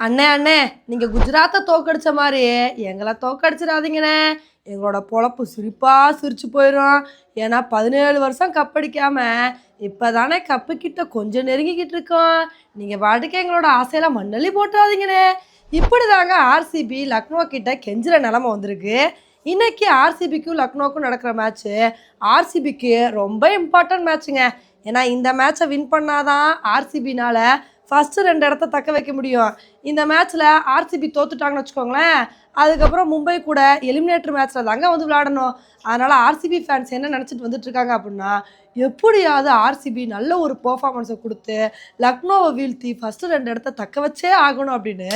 அண்ணே அண்ணே நீங்கள் குஜராத்தை தோக்கடிச்ச மாதிரி எங்களை தோக்கடிச்சிடாதீங்கண்ணே. எங்களோட பொழப்பு சிரிப்பாக சிரிச்சு போயிடும் ஏன்னா பதினேழு வருஷம் கப்படிக்காம இப்போ தானே கப்பு கிட்ட கொஞ்சம் நெருங்கிக்கிட்டு இருக்கோம். நீங்கள் பாட்டுக்கு எங்களோட ஆசையெல்லாம் மண்ணள்ளி போட்டுறாதீங்கண்ணே. இப்படி தாங்க ஆர்சிபி லக்னோ கிட்ட கெஞ்சிற நிலமை வந்திருக்கு. இன்னைக்கு ஆர்சிபிக்கும் லக்னோக்கும் நடக்கிற மேட்ச்சு ஆர்சிபிக்கு ரொம்ப இம்பார்ட்டன்ட் மேட்ச்சுங்க ஏன்னா இந்த மேட்சை வின் பண்ணாதான் ஆர்சிபினால் ஃபஸ்ட்டு ரெண்டு இடத்த தக்க வைக்க முடியும். இந்த மேட்ச்சில் ஆர்சிபி தோத்துட்டாங்கன்னு வச்சுக்கோங்களேன். அதுக்கப்புறம் மும்பை கூட எலிமினேட்டர் மேட்ச்சில் தாங்க வந்து விளையாடணும். அதனால் ஆர்சிபி ஃபேன்ஸ் என்ன நினச்சிட்டு வந்துட்டு இருக்காங்க அப்படின்னா எப்படியாவது ஆர்சிபி நல்ல ஒரு பர்ஃபார்மன்ஸை கொடுத்து லக்னோவை வீழ்த்தி ஃபஸ்ட்டு ரெண்டு இடத்த தக்க வச்சே ஆகணும் அப்படின்னு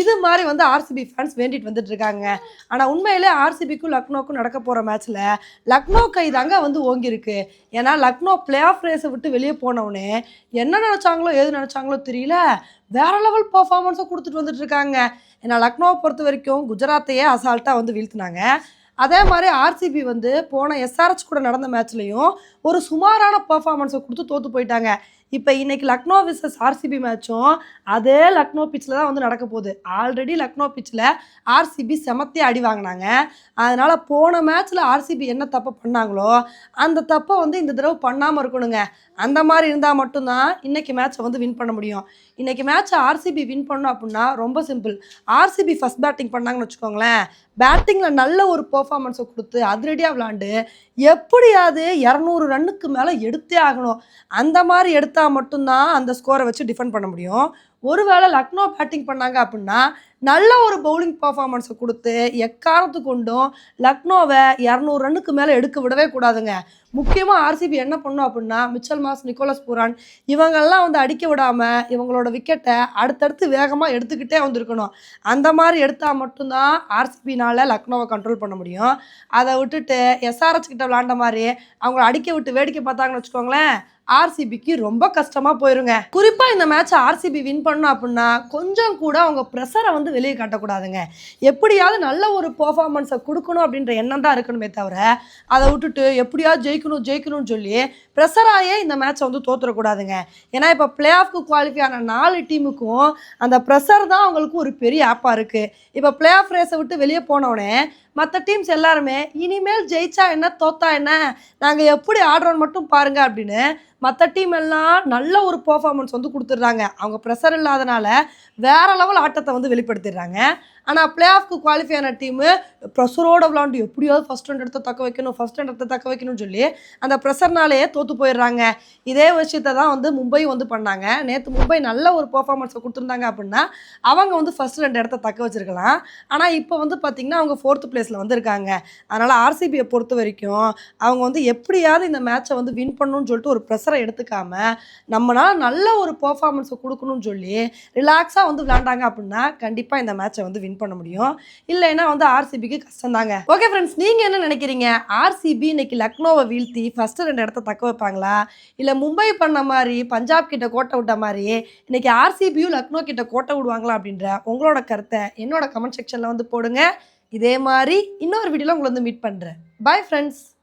இது மாதிரி வந்து ஆர்சிபி ஃபேன்ஸ் வேண்டிட்டு வந்துட்டு இருக்காங்க. ஆனால் உண்மையிலே ஆர்சிபிக்கும் லக்னோக்கும் நடக்க போகிற மேட்ச்சில் லக்னோ கை தாங்க வந்து ஓங்கியிருக்கு. ஏன்னா லக்னோ பிளே ஆஃப் ரேஸை விட்டு வெளியே போனவுடனே என்ன நினச்சாங்களோ எது நினச்சாங்களோ தெரியல. வேற லெவல் பர்ஃபார்மன்ஸை கொடுத்துட்டு வந்துட்டு இருக்காங்க. ஏன்னா லக்னோவை பொறுத்த வரைக்கும் குஜராத்தையே அசால்ட்டாக வந்து வீழ்த்தினாங்க. அதே மாதிரி ஆர்சிபி வந்து போன எஸ்ஆர்எச் கூட நடந்த மேட்ச்லேயும் ஒரு சுமாரான பர்ஃபார்மன்ஸை கொடுத்து தோற்று போயிட்டாங்க. இப்போ இன்னைக்கு லக்னோ விசஸ் ஆர்சிபி மேட்சும் அதே லக்னோ பிச்சில் தான் வந்து நடக்க போகுது. ஆல்ரெடி லக்னோ பிச்சில் ஆர்சிபி செமத்தே அடி வாங்கினாங்க. அதனால் போன மேட்ச்சில் ஆர்சிபி என்ன தப்பை பண்ணாங்களோ அந்த தப்பை வந்து இந்த தடவை பண்ணாமல் இருக்கணுங்க. அந்த மாதிரி இருந்தால் மட்டும்தான் இன்னைக்கு மேட்சை வந்து வின் பண்ண முடியும். இன்றைக்கி மேட்ச்சை ஆர்சிபி வின் பண்ணோம் அப்படின்னா ரொம்ப சிம்பிள் ஆர்சிபி ஃபஸ்ட் பேட்டிங் பண்ணாங்கன்னு வச்சுக்கோங்களேன். பேட்டிங்கில் நல்ல ஒரு பர்ஃபார்மன்ஸை கொடுத்து அதிரடியாக விளாண்டு எப்படியாவது இரநூறு ரன்னுக்கு மேலே எடுத்தே ஆகணும். அந்த மாதிரி எடுத்தால் மட்டும்தான் அந்த ஸ்கோரை வச்சு டிஃபெண்ட் பண்ண முடியும். ஒருவேளை லக்னோ பேட்டிங் பண்ணாங்க அப்படின்னா நல்ல ஒரு பவுலிங் பர்ஃபார்மன்ஸை கொடுத்து எக்காரணத்து கொண்டும் லக்னோவை இரநூறு ரன்னுக்கு மேலே எடுக்க விடவே கூடாதுங்க. முக்கியமாக ஆர்சிபி என்ன பண்ணும் அப்படின்னா மிச்சல் மாஸ் நிக்கோலஸ் புரான் இவங்கெல்லாம் வந்து அடிக்க விடாமல் இவங்களோட விக்கெட்டை அடுத்தடுத்து வேகமாக எடுத்துக்கிட்டே வந்திருக்கணும். அந்த மாதிரி எடுத்தால் மட்டும்தான் ஆர்சிபினால் லக்னோவை கண்ட்ரோல் பண்ண முடியும். அதை விட்டுட்டு எஸ்ஆர்எச் கிட்ட விளாண்ட மாதிரி அவங்கள அடிக்க விட்டு வேடிக்கை பார்த்தாங்கன்னு வச்சுக்கோங்களேன் ஆர்சிபிக்கு ரொம்ப கஷ்டமாக போயிருங்க. குறிப்பாக இந்த மேட்ச் ஆர்சிபி வின் பண்ணணும் அப்படின்னா கொஞ்சம் கூட அவங்க ப்ரெஷரை வந்து வெளியே காட்டக்கூடாதுங்க. எப்படியாவது நல்ல ஒரு பர்ஃபார்மன்ஸை கொடுக்கணும் அப்படின்ற எண்ணம் தான் இருக்கணுமே தவிர அதை விட்டுட்டு எப்படியாவது ஜெயிக்கணும் ஜெயிக்கணும்னு சொல்லி ப்ரெஷராயே இந்த மேட்சை வந்து தோற்றுறக்கூடாதுங்க ஏன்னா இப்போ பிளே ஆஃப்க்கு குவாலிஃபை ஆன நாலு டீமுக்கும் அந்த ப்ரெஷர் தான் அவங்களுக்கு ஒரு பெரிய ஆப்பாக இருக்குது இப்போ பிளே ஆஃப் ரேஸை விட்டு வெளியே போனோடனே மற்ற டீம்ஸ் எல்லாருமே இனிமேல் ஜெயிச்சா என்ன தோத்தா என்ன நாங்கள் எப்படி ஆடுறோன்னு மட்டும் பாருங்க அப்படின்னு மற்ற டீம் எல்லாம் நல்ல ஒரு பர்ஃபார்மன்ஸ் வந்து கொடுத்துட்றாங்க. அவங்க ப்ரெஷர் இல்லாதனால வேற லெவல் ஆட்டத்தை வந்து வெளிப்படுத்திடுறாங்க. ஆனால் பிளே ஆஃப்க்கு குவாலிஃபை ஆன டீமு ப்ரெஷரோட விளாண்டு எப்படியாவது ஃபஸ்ட் ரெண்டு இடத்த தக்க வைக்கணும் ஃபஸ்ட் ரெண்டு இடத்த தக்க வைக்கணும்னு சொல்லி அந்த ப்ரெஷர்னாலேயே தோற்று போயிடுறாங்க. இதே விஷயத்தை தான் வந்து மும்பை வந்து பண்ணாங்க. நேற்று மும்பை நல்ல ஒரு பர்ஃபார்மன்ஸை கொடுத்துருந்தாங்க அப்படின்னா அவங்க வந்து ஃபஸ்ட் ரெண்டு இடத்த தக்க வச்சிருக்கலாம். ஆனால் இப்போ வந்து பார்த்திங்கன்னா அவங்க ஃபோர்த்து பிளேஸில் வந்திருக்காங்க. அதனால் ஆர்சிபியை பொறுத்த வரைக்கும் அவங்க வந்து எப்படியாவது இந்த மேட்சை வந்து வின் பண்ணணும்னு சொல்லிட்டு ஒரு ப்ரெஷரை எடுத்துக்காம நம்மளால் நல்ல ஒரு பர்ஃபார்மன்ஸை கொடுக்கணும்னு சொல்லி ரிலாக்ஸாக வந்து விளாண்டாங்க அப்படின்னா கண்டிப்பாக இந்த மேட்சை வந்து வின் பண்ண முடியும். இல்லைன்னா வந்து ஆர்சிபிக்கு கஷ்டம் தாங்க ஓகே ஃப்ரெண்ட்ஸ் நீங்கள் என்ன நினைக்கிறீங்க? ஆர்சிபி இன்னைக்கு லக்னோவை வீழ்த்தி ஃபஸ்ட்டு ரெண்டு இடத்த தக்க வைப்பாங்களா? இல்லை மும்பை பண்ண மாதிரி பஞ்சாப் கிட்ட கோட்டை விட்ட மாதிரி இன்னைக்கு ஆர்சிபியும் லக்னோ கிட்ட கோட்டை விடுவாங்களா அப்படின்ற உங்களோட கருத்தை என்னோட கமெண்ட் செக்ஷனில் வந்து போடுங்க. இதே மாதிரி இன்னொரு வீடியோவில் உங்களை வந்து மீட் பண்ணுறேன் பை ஃப்ரெண்ட்ஸ்